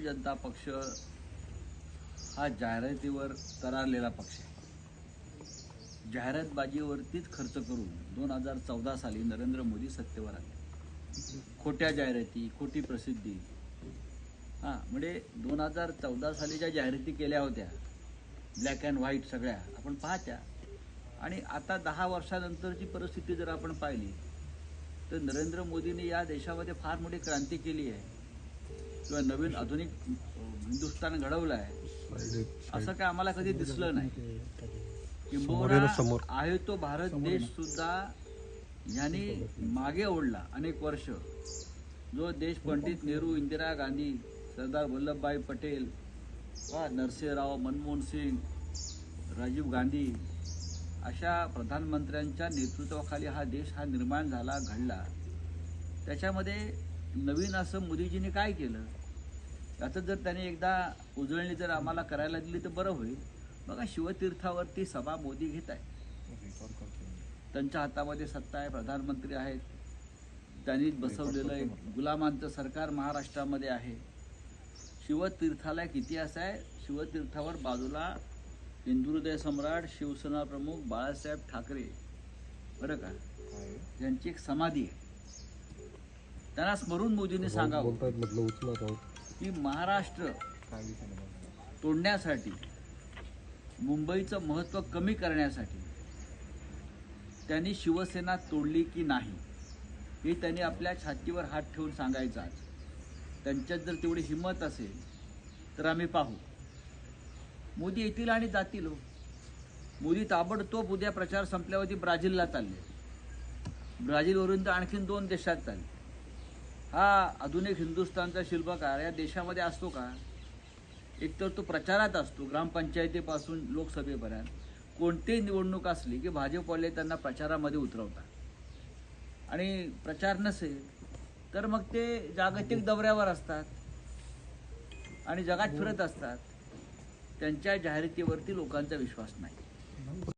जनता पक्ष हा जाहिरातीवर तरारलेला पक्ष आहे. जाहिरातबाजीवरतीच खर्च करून दोन हजार चौदा साली नरेंद्र मोदी सत्तेवर आले. खोट्या जाहिराती खोटी प्रसिद्धी. हां म्हणजे दोन हजार चौदा साली ज्या जाहिराती केल्या होत्या ब्लॅक अँड व्हाईट सगळ्या आपण पाहत्या. आणि आता दहा वर्षानंतरची परिस्थिती जर आपण पाहिली तर नरेंद्र मोदींनी या देशामध्ये फार मोठी क्रांती केली आहे. किंवा नवीन आधुनिक हिंदुस्थान घडवलं आहे असं काय आम्हाला कधी दिसलं नाही. किंबहुना आहे तो भारत देश सुद्धा यांनी मागे ओढला अनेक वर्ष. जो देश पंडित नेहरू इंदिरा गांधी सरदार वल्लभभाई पटेल वा नरसिंहराव मनमोहन सिंग राजीव गांधी अशा प्रधानमंत्र्यांच्या नेतृत्वाखाली हा देश हा निर्माण झाला घडला. त्याच्यामध्ये नवीन असं मोदीजींनी काय केलं? याचं जर त्याने एकदा उजळणी जर आम्हाला करायला दिली तर बरं होईल. बघा शिवतीर्थावरती सभा मोदी घेत आहे त्यांच्या हातामध्ये सत्ता आहे प्रधानमंत्री आहेत. त्यांनी बसवलेलं एक गुलामांचं सरकार महाराष्ट्रामध्ये आहे. शिवतीर्थाला एक इतिहास आहे. शिवतीर्थावर बाजूला हिंदुहृदय सम्राट शिवसेना प्रमुख बाळासाहेब ठाकरे. बरं का? यांची एक समाधी आहे. त्यांना स्मरून मोदींनी सांगावं. की महाराष्ट्र तोडण्यासाठी मुंबईचं महत्त्व कमी करण्यासाठी त्यांनी शिवसेना तोडली की नाही हे त्यांनी आपल्या छातीवर हात ठेवून सांगायचं आज. त्यांच्यात जर तेवढी हिंमत असेल तर आम्ही पाहू. मोदी येतील आणि जातील हो. मोदी ताबडतोब उद्या प्रचार संपल्यावरती ब्राझीलला चालले. ब्राझीलवरून तर आणखीन दोन देशात चालले. हा आधुनिक हिंदुस्थानचा शिल्पकार या देशामध्ये असतो का? एकतर तो प्रचारात असतो ग्रामपंचायतीपासून लोकसभेपर्यंत. कोणतीही निवडणूक असली की भाजपवाले त्यांना प्रचारामध्ये उतरवतात. आणि प्रचार नसेल तर मग ते जागतिक दौऱ्यावर असतात आणि जगात फिरत असतात. त्यांच्या जाहिरातीवरती लोकांचा विश्वास नाही.